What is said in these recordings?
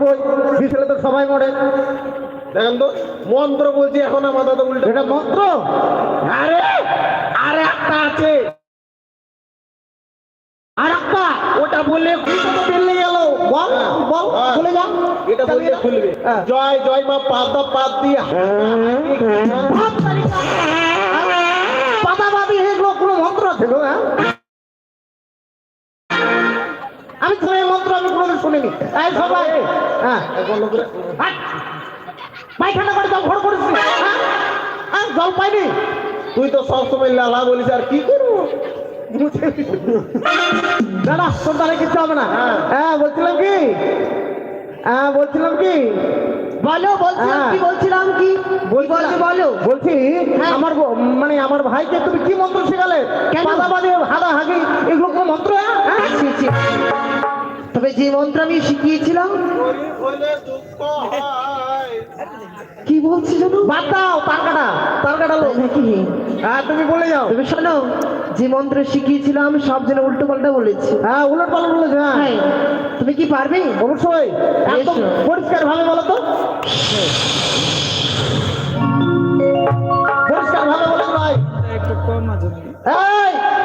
মরবই বিশালে তো সবাই মরে। দেখেন তো মন্ত্র বলছি এখন আমার দাদা উল্টো। এটা মন্ত্র? আরে আরে একটা আছে। আর একটা ওটা বললে পেলে গেল। বল বল হ্যাঁ। চলে যা। এটা বললে খুলবে। হ্যাঁ। জয় জয় মা পাদা পাদ দিয়ে। তারিখা। পাতাবাদী এগুলো কোনো মন্ত্র গো হ্যাঁ? এই সবাই। হ্যাঁ। পায়খানা করে জল হ্যাঁ? হ্যাঁ জল পাইনি তুই তো সবসময় লালা বলিস আর কি করব? না না তোর দ্বারা কিচ্ছু হবে না। হ্যাঁ। বলছিলাম কি? হ্যাঁ বলছিলাম কি? বলো বলছিলাম হ্যাঁ। কি বলছিলাম কি? বলছি বলো বলছি আমার মানে আমার ভাইকে তুমি কি মন্ত্র শেখালে? কেন? হাদা হাগি এগুলো কোনো মন্ত্র হ্যাঁ? তবে যে মন্ত্র আমি শিখিয়েছিলাম কি বলছি জানো? বাদ দাও তার কাটা তার লোক নাকি? হ্যাঁ তুমি বলে যাও। তবে শোনো যে মন্ত্র শিখিয়েছিলাম সব যেন উল্টো পাল্টা বলেছি। হ্যাঁ উলট পালট বলেছে হ্যাঁ। হ্যাঁ তুমি কি পারবে? অবশ্যই একদম। পরিষ্কার ভাবে বলো তো। পরিষ্কার ভাবে বলো ভাই। একটু এই! কিরে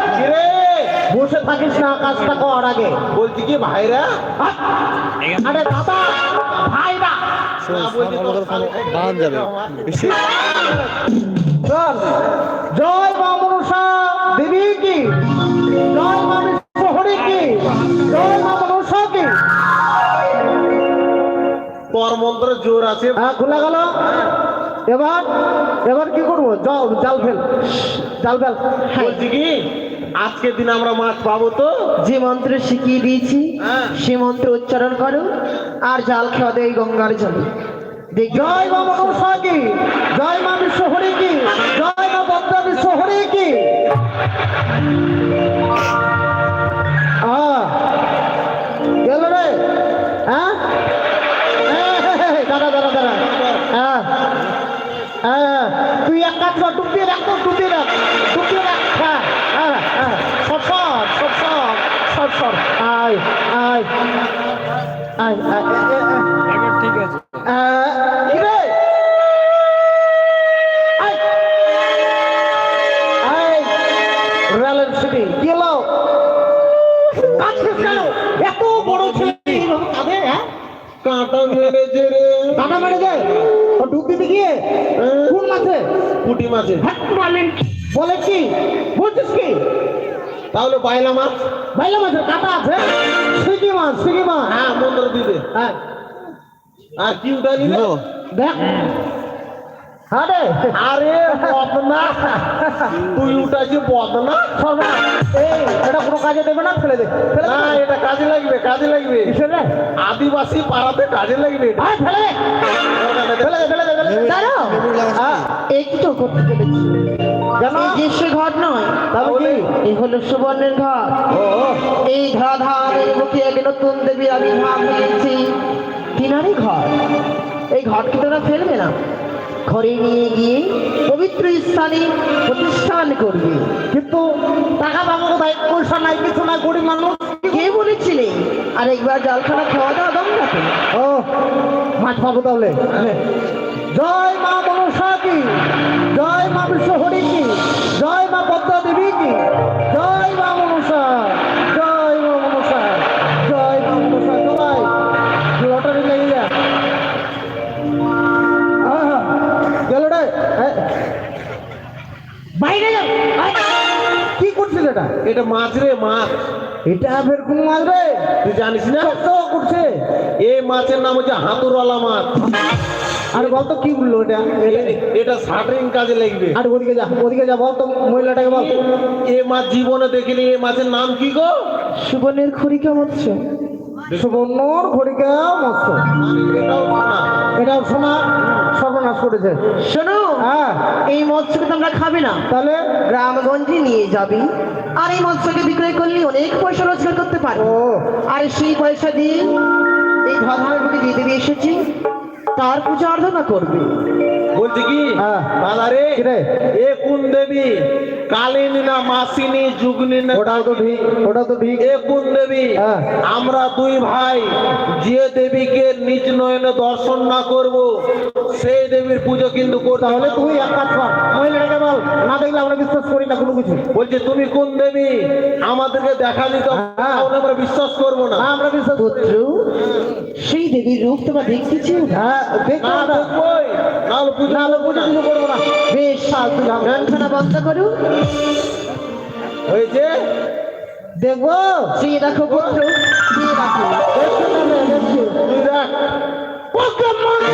বসে থাকিস না কাজটা কর আগে। বলছি কি ভাইরা? আরে দাদা ভাই না না, বলছি তো বাঁধ যাবে। বেশি চল। জয় মা মনসা দেবী কি? জয় মা বিশ্বহরি কি? জয় মা মনসা কি? পর মন্ত্র জোর আছে। হ্যাঁ খোলা গেল। এবার এবার কি করব? জল জাল ফেল। জাল ফেল। বলছি কি আজকের দিন আমরা মাছ পাবো তো? যে মন্ত্র শিখিয়ে দিয়েছি হ্যাঁ। সে মন্ত্র উচ্চারণ করো আর জাল খাওয়া দেয় গঙ্গার জলে। জয় মা সাগে কি জয় মা শহরে কি জয় মা বদ্রা বিশ্বহরি কি এত বড় ছেলে কাঁদে হ্যাঁ মেরেছে রে কাটা মেরে ও ডুব দিতে গিয়ে কোন মাছে পুটি মাছে হ্যাঁ, মারলেন। বলে কি বলছিস কি তাহলে বাইলা মাছ? বাইলা মাছের কাটা আছে। সিগি মাছ সিগি মাছ। হ্যাঁ মন্ত্র দিবে। হ্যাঁ। আর কি উঠা নিল? দেখ। আরে আরে বদনা তুই উঠাছি বদনা সর্বনাশ এই এটা কোনো কাজে দেবে না ফেলে দে। না এটা কাজে লাগবে কাজে লাগবে। আদিবাসী পাড়াতে কাজে লাগবে। আয় ফেলে দে। ফেলে দে ফেলে দে ফেলে লাগাচ্ছি। হ্যাঁ একটু করতে কেন এই সে ঘর নয় তাহলে? কি এই হলো সুবর্ণের ঘর। ও। এই ধরাধামের মুখে এক নতুন দেবীর আবির্ভাব হয়েছে কিনারে ঘর? এই ঘরকে তোরা ফেলবে না? ঘরে নিয়ে গিয়ে পবিত্র স্থানে প্রতিষ্ঠান করবে। কিন্তু টাকা পাবো কোথায়? পয়সা নাই কিছু নাই গরিব মানুষ। কে বলেছিলে? আর একবার জলখানা খাওয়া দাওয়া দম যাবে ও মাছ পাবো তাহলে। জয় মা মনসা কি জয় মা বিশ্বহরি কি জয় মা পদ্মা দেবী কি জয় মা মনসা জয় মা মনসা জয় মা মনসা চলাই লটারি লেগে যা গেল রে। এ, বাইরে যা। কি করছিল এটা? এটা মাছ রে মাছ। এটা ফের কোন মাছ রে? তুই জানিস না? করছে? এই মাছের নাম হচ্ছে হাতুরওয়ালা মাছ। আর বলতো কি বলল এটা? এটা শাটারিং কাজে লাগবে। আর ওদিকে যা ওদিকে যা বল তো মহিলাটাকে বল। এ মাছ জীবনে দেখিনি এ মাছের নাম কি গো? সুবর্ণের খড়িকা মৎস্য। সুবর্ণর ঘড়িকা মস্ত এটাও শোনা। সর্বনাশ করেছে। শোনো হ্যাঁ। এই মৎস্যকে তোমরা খাবে না। তাহলে? গ্রামগঞ্জে নিয়ে যাবি। আর এই মৎস্যকে বিক্রয় করলে অনেক পয়সা রোজগার করতে পারো। ও। আর সেই পয়সা দিয়ে এই ধর্মের বুকে দিয়ে দেবে এসেছি। তার পূজা আরাধনা করবে বলছি কি হ্যাঁ। দাদা রে কি রে? এ কোন দেবী কালিনী না মাসিনী যুগনি না ওটাও তো ঠিক ওটা তো ঠিক এ কোন দেবী হ্যাঁ। আমরা দুই ভাই যে দেবীকে নিজ নয়নে দর্শন না করব সেই দেবীর পুজো কিন্তু করতে তাহলে। তুই এক কাজ কর মহিলাটাকে বল না দেখলে আমরা বিশ্বাস করি না কোনো কিছু বলছে তুমি কোন দেবী? আমাদেরকে দেখা দিতে হ্যাঁ। আমরা বিশ্বাস করব না। আমরা বিশ্বাস করি পুত্র সেই দেবীর রূপ তোমরা দেখতেছি হ্যাঁ দেখতে না হবে। দেখবোই। নাহলে পুজো না আমরা পুজো কিছু করব না। বেশ গ্রন্থনা বন্ধ করো। হয়েছে? দেখব। দেখো পুত্র। দেখো। দেখ। ওকে মনে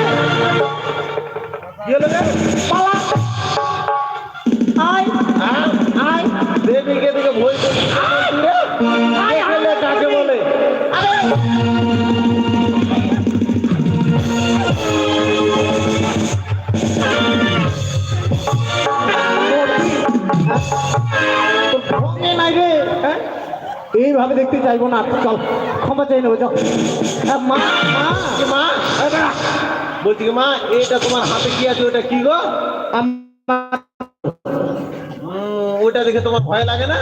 কি হলো রে? পালা আয় হ্যাঁ? আয় দেবীকে দিকে ভয় করছিস রে? দেখলে কাকে বলে তোর সঙ্গে নাই রে? এইভাবে দেখতে চাইব না চল ক্ষমা চাই নেব চল হ্যাঁ, মা মা মা। বলছি কি মা এটা তোমার হাতে কি আছে ওটা কি গো? ওটা দেখে তোমার ভয় লাগে না?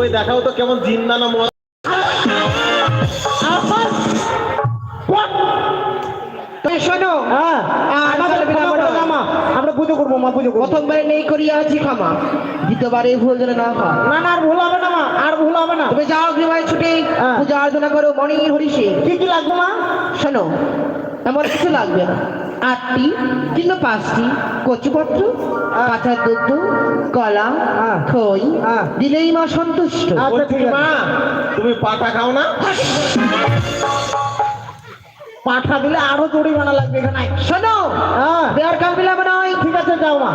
ওই দেখাও তো কেমন জিন্দা না মর। শোনো হ্যাঁ। মা আমরা পুজো করব মা পুজো করব। প্রথমবারে নেই করিয়া আছি ক্ষমা। দ্বিতীয়বারে ভুল যেন না হয় না না আর ভুল হবে না মা আর ভুল হবে না। তুমি যাও গৃহায় ছুটে হ্যাঁ। পূজা অর্চনা করো হরিষে। কি কি লাগবে মা? শোনো এমন কিছু লাগবে না। আটটি কিংবা পাঁচটি কচুপত্র কাঁচা দুধ কলা হ্যাঁ। খই হ্যাঁ। দিলেই মা সন্তুষ্ট। আচ্ছা তুমি পাটা খাও না? পাঠা দিলে আরও জরিমানা লাগবে এখানে। শোনো হ্যাঁ। দেওয়ার কাম বিলাম নয় ঠিক আছে যাও মা।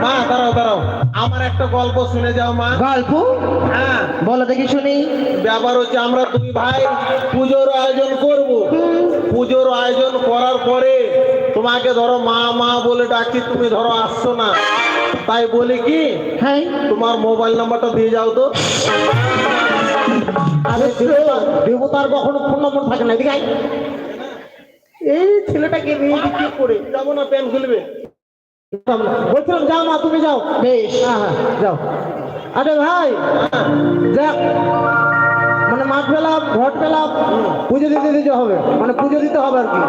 মা দাঁড়াও দাঁড়াও। আমার একটা গল্প শুনে যাও মা। গল্প? হ্যাঁ। বলো দেখি শুনি। ব্যাপার হচ্ছে আমরা দুই ভাই পুজোর আয়োজন করব। পুজোর আয়োজন করার পরে তোমাকে ধরো মা মা বলে ডাকি তুমি ধরো আসছো না। তাই বলি কি? হ্যাঁ। তোমার মোবাইল নাম্বারটা দিয়ে যাও তো। আরে দেবতা- দেবতার কখনো ফোন নম্বর থাকে না এদিকে এই ছেলেটাকে নিয়ে কি করে যাব না প্যান খুলবে। বলছিলাম যাও মা তুমি যাও। বেশ। হ্যাঁ হ্যাঁ যাও। আরে ভাই যাক মানে মাছ পেলাম ঘট পেলাপ পুজো দিতে দিতে হবে মানে পুজো দিতে হবে আর কি।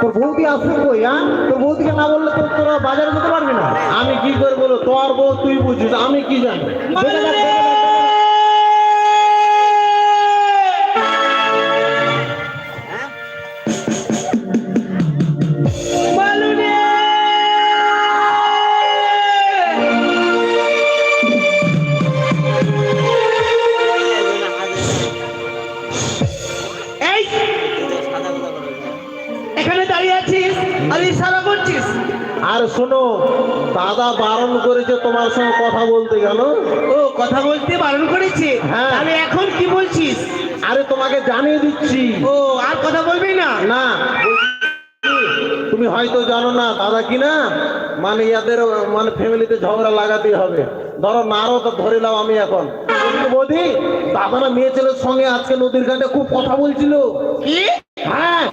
তোর বৌদি আসবে কই হ্যাঁ? তোর বৌদিকে না বললে তো তোরা বাজারে যেতে পারবি না। আমি কি করে বলো তোর বউ তুই বুঝিস আমি কি জানি? আর শোনো দাদা বারণ করেছে তোমার সঙ্গে কথা বলতে গেল। ও কথা বলতে বারণ করেছে? হ্যাঁ। তাহলে এখন কি বলছিস? আরে তোমাকে জানিয়ে দিচ্ছি। ও আর কথা বলবি না? না তুমি হয়তো জানো না দাদা কি না মানে ইয়াদের মানে ফ্যামিলিতে ঝগড়া লাগাতে হবে। ধরো নারও তো ধরে নাও আমি এখন। বৌদি দাদা না মেয়ে ছেলের সঙ্গে আজকে নদীর ঘাটে খুব কথা বলছিল। কি? হ্যাঁ।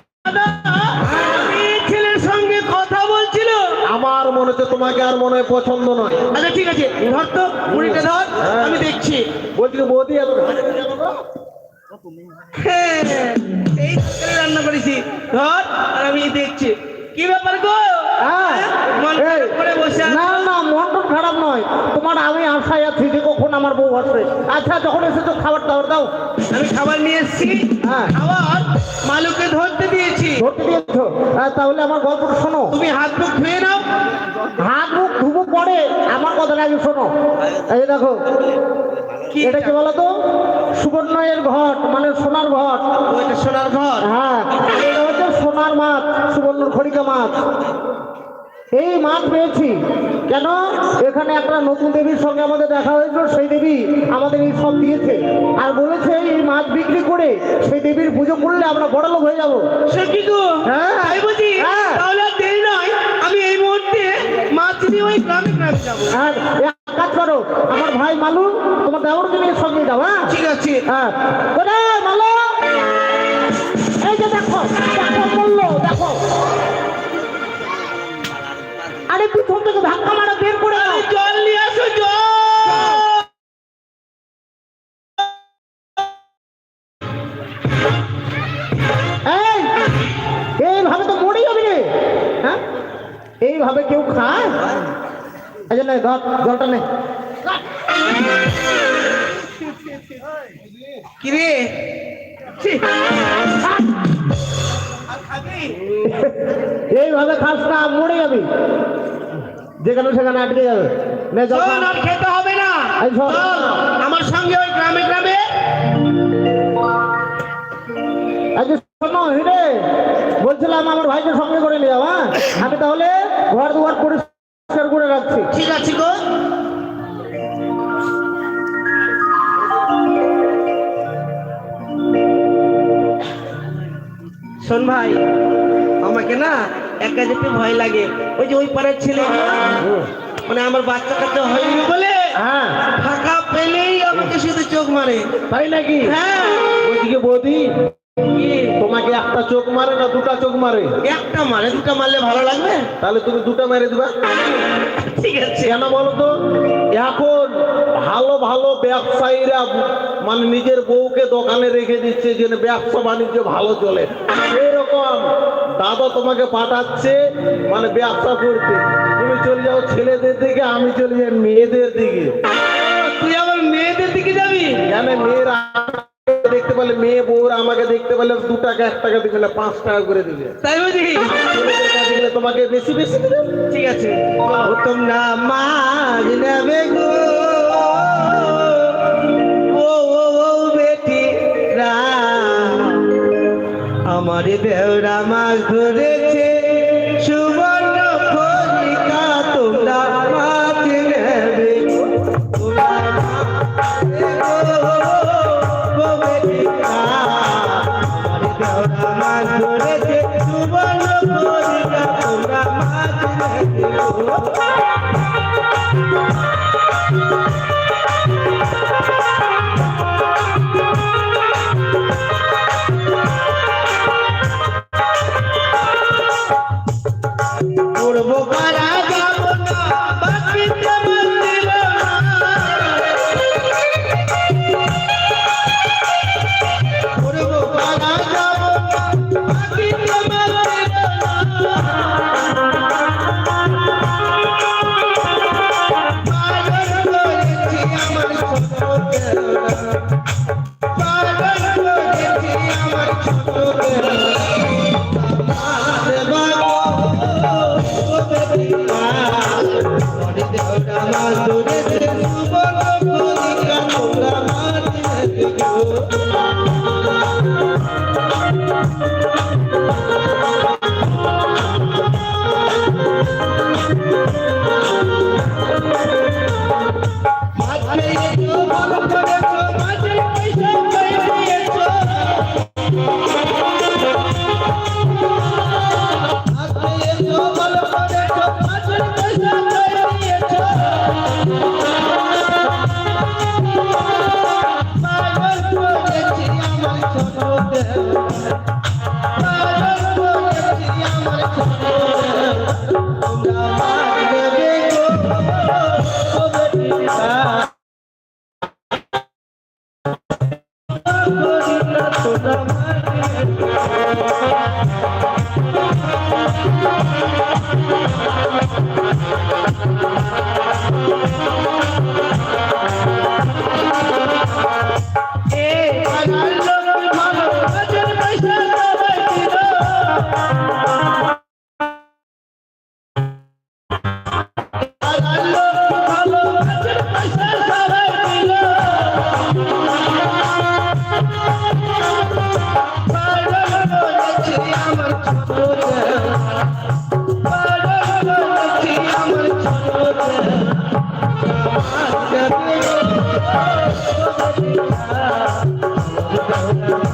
তোমাকে আর মনে হয় পছন্দ নয়। আচ্ছা ঠিক আছে ধর তো মুড়িটা ধর হ্যাঁ। আমি দেখছি। বলছি বৌদি এত? হ্যাঁ, এই রান্না করেছি। ধর আর আমি দেখছি। কি ব্যাপার গো? হ্যাঁ। মন করে বসে আছে। না নয়। তোমার আমি আশায় আছি যে কখন আমার বউ আসবে। আচ্ছা যখন এসেছ খাবার দাবার দাও। আমি খাবার নিয়ে এসেছি। হ্যাঁ। খাবার মালুকে ধরতে দিয়েছি। ধরতে দিয়েছ? তাহলে আমার গল্পটা শোনো। তুমি হাত মুখ ধুয়ে নাও। হাত মুখ ধুবো পরে আমার কথাটা আগে শোনো। এই দেখো এটা কি বলো তো সুবর্ণয়ের ঘট মানে সোনার ঘট। সোনার ঘর হ্যাঁ এটা হচ্ছে সোনার মাছ সুবর্ণর খড়িকা মাছ। এই মাছ পেয়েছি। কেন? এখানে একটা নতুন দেবীর সঙ্গে আমাদের দেখা হয়েছিল সেই দেবী আমাদের এই সব দিয়েছে। আর বলেছে এই মাছ বিক্রি করে সেই দেবীর পুজো করলে আমরা বড় লোক হয়ে যাব। হ্যাঁ। হ্যাঁ। তাহলে দেরি নয় আমি এই মুহূর্তে মাছ নিয়ে ওই গ্রামে গ্রামে যাব। হ্যাঁ কাজ করো আমার ভাই মালু তোমার দেওয়ার জন্য সঙ্গে যাও হ্যাঁ? ঠিক আছে। হ্যাঁ। মালো! এই যে দেখো দেখো বলল দেখো। নালে পিছন থেকে ধাক্কা মারা বের করে জল নিয়ে আসো এইভাবে তো মরে যাবি রে। হ্যাঁ? এইভাবে কেউ খায়? আচ্ছা না ঘর ঘরটা নেই কিরে? খাবি? এইভাবে খাস না মরে যাবি। যেখানে সেখানে আটকে যাবে। আর খেতে হবে না। আমার সঙ্গে ওই গ্রামে গ্রামে। হিরে বলছিলাম আমার ভাইকে সঙ্গে করে নিয়ে যাও হ্যাঁ? আমি তাহলে ঘর দুয়ার পরিষ্কার করে রাখছি। ঠিক আছে গো। শোন ভাই আমাকে না? একা যেতে ভয় লাগে। ওই যে ওই পাড়ার ছেলে মানে আমার বাচ্চা কাচ্চা হয়নি বলে হ্যাঁ। ফাঁকা পেলেই আমাকে শুধু চোখ মারে। তাই নাকি? হ্যাঁ। ওইদিকে বৌদি? তোমাকে একটা চোখ মারে না দুটা চোখ মারে? একটা মারে দুটা মারলে ভালো লাগবে? তাহলে তুমি দুটা মেরে দিবা। ঠিক আছে। কেন বলো তো? এখন ভালো ভালো ব্যবসায়ীরা মানে নিজের বউকে দোকানে রেখে দিচ্ছে যে ব্যবসা বাণিজ্য ভালো চলে। এরকম দাদা তোমাকে পাঠাচ্ছে মানে ব্যবসা করতে। তুমি চলে যাও ছেলেদের দিকে আমি চলে যাই মেয়েদের দিকে। তুই আমার মেয়েদের দিকে যাবি? কেন মেয়েরা দেখতে পেলে মেয়ে বউরা আমাকে দেখতে পেলে দু টাকা এক টাকা দিবে না পাঁচ টাকা করে দিবে। তাই বুঝি তোমাকে বেশি বেশি দিবে। ঠিক আছে। তোমরা মাঝ নেবে গো। ও ও ও বেটি রা। আমার দেওরা মাছ ধরেছে। সুবর্ণ তোমরা মাছ নেবে তোমরা মাছ নেবে Thank you. Thank you.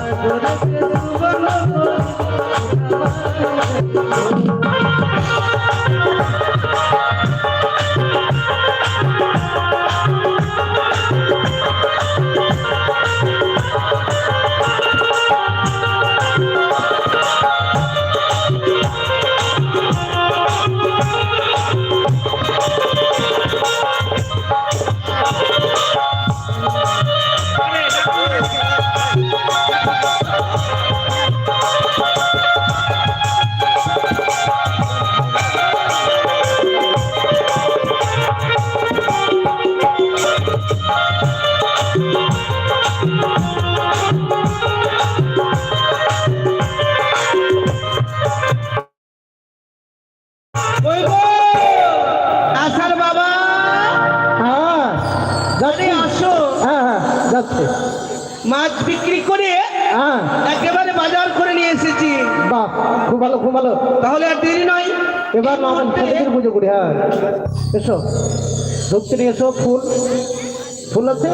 এসো। ধুপচুরি এসো ফুল। ফুল আছে?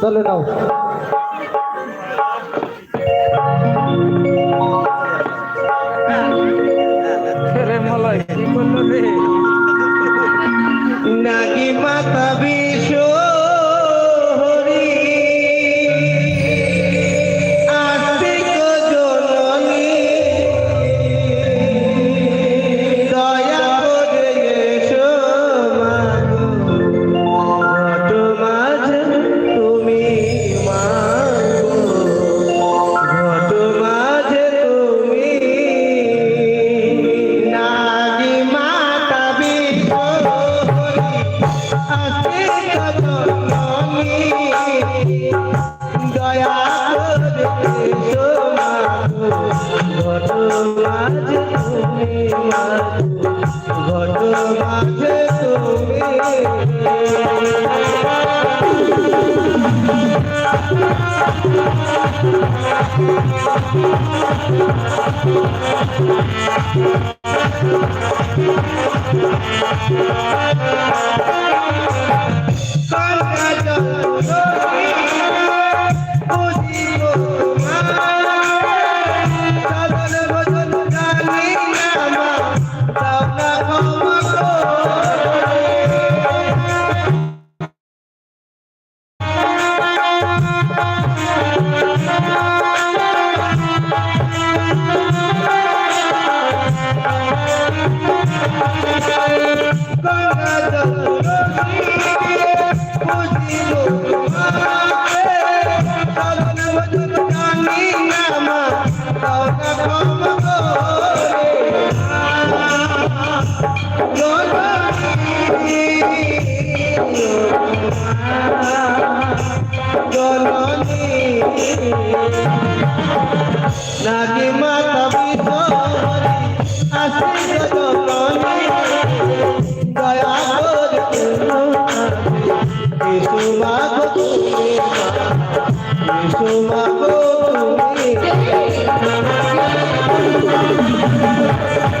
চলে নাও। Thank you. নাগি মাতা বিধরি আসি জগনি দয়া করে তুমি তোমাকে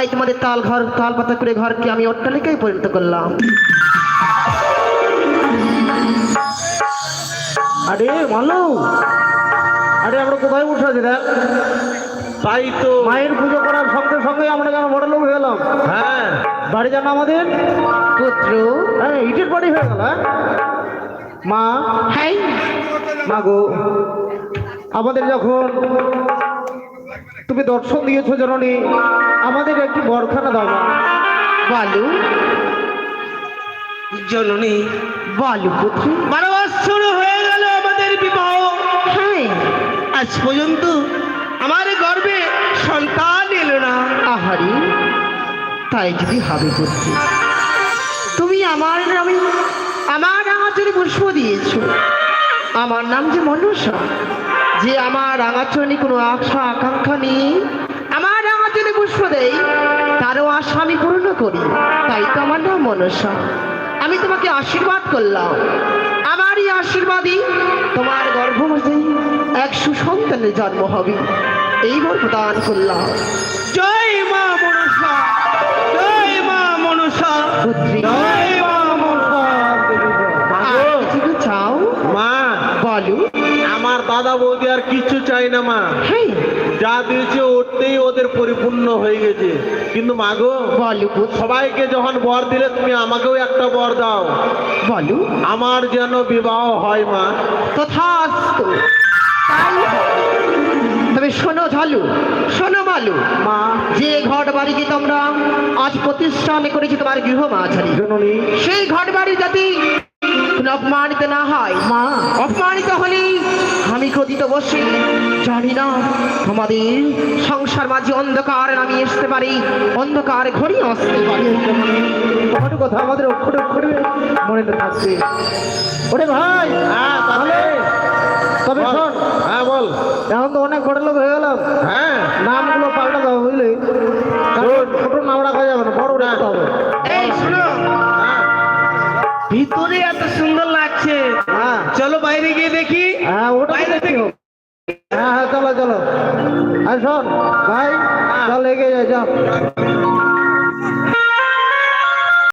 তাই তোমাদের তাল ঘর তাল পাতা করে ঘরকে আমি অট্টালিকায় পরিণত করলাম। আরে মালু আরে আমরা কোথায় বসে আছি দেখ? তাই তো। মায়ের পুজো করার সঙ্গে সঙ্গে আমরা যেন বড় লোক হয়ে গেলাম হ্যাঁ। বাড়ি যেন আমাদের? পুত্র। হ্যাঁ ইটের বাড়ি হয়ে গেল হ্যাঁ? মা? হ্যাঁ। মা গো আমাদের যখন তুমি দর্শন দিয়েছ জননী আমাদের একটি বরখানা দাও বালু। জননী বলো পুত্র। বারো বছর হয়ে গেল আমাদের বিবাহ। হ্যাঁ। আজ পর্যন্ত আমার গর্বে সন্তান এলো না। আহারি তাই যদি হবে পুত্র। তুমি আমার নামে আমার আঙাচরে পুষ্প দিয়েছ আমার নাম যে মনুষ্য যে আমার আঙাচরণে কোনো আশা আকাঙ্ক্ষা নেই। আমার আঙাচরে পুষ্প দেই তারও আশা আমি পূর্ণ করি তাই তো আমার নাম মনুষ্য আমি তোমাকে আশীর্বাদ করলাম। আমারই আশীর্বাদই তোমার গর্ভমধ্যে এক সুসন্তানের জন্ম হবে। এই বর দান করলাম। জয় মা মনসা জয় মা মনসা জয় দাদা বৌদি আর কিচ্ছু চাই না মা। যা দিয়েছে ওতেই ওদের পরিপূর্ণ হয়ে গেছে। কিন্তু মা গো বলো পুত্র সবাইকে যখন বর দিলে তুমি আমাকেও একটা বর দাও। বলো। আমার যেন বিবাহ হয় মা। তথাস্তু। হবে। তবে শোনো ঝালু শোনো মালু মা। যে ঘট বাড়িকে তোমরা আজ প্রতিষ্ঠান করেছি তোমার গৃহ জননী সেই ঘট বাড়ি যাতে অপমানিত না হয় মা। অপমানিত হলে আমি ক্রোধিত বসে জানি না তোমাদের সংসার মাঝে অন্ধকার আমি আসতে পারি অন্ধকার ঘড়ি আসতে পারি। কথা আমাদের অক্ষরে অক্ষরে মনে থাকবে। ওরে ভাই হ্যাঁ তবে। শোন। হ্যাঁ বল। এখন তো অনেক বড় লোক হয়ে গেলাম। হ্যাঁ। নামগুলো পাল্টা দাও বুঝলে? ছোট নাম রাখা যাবে না বড় রাখতে হবে। এই শোনো। ভিতরে এত সুন্দর লাগছে। হ্যাঁ। চলো বাইরে গিয়ে দেখি। হ্যাঁ ওটা হ্যাঁ হ্যাঁ চলো চলো। আর শোন ভাই চল এগিয়ে যাই চল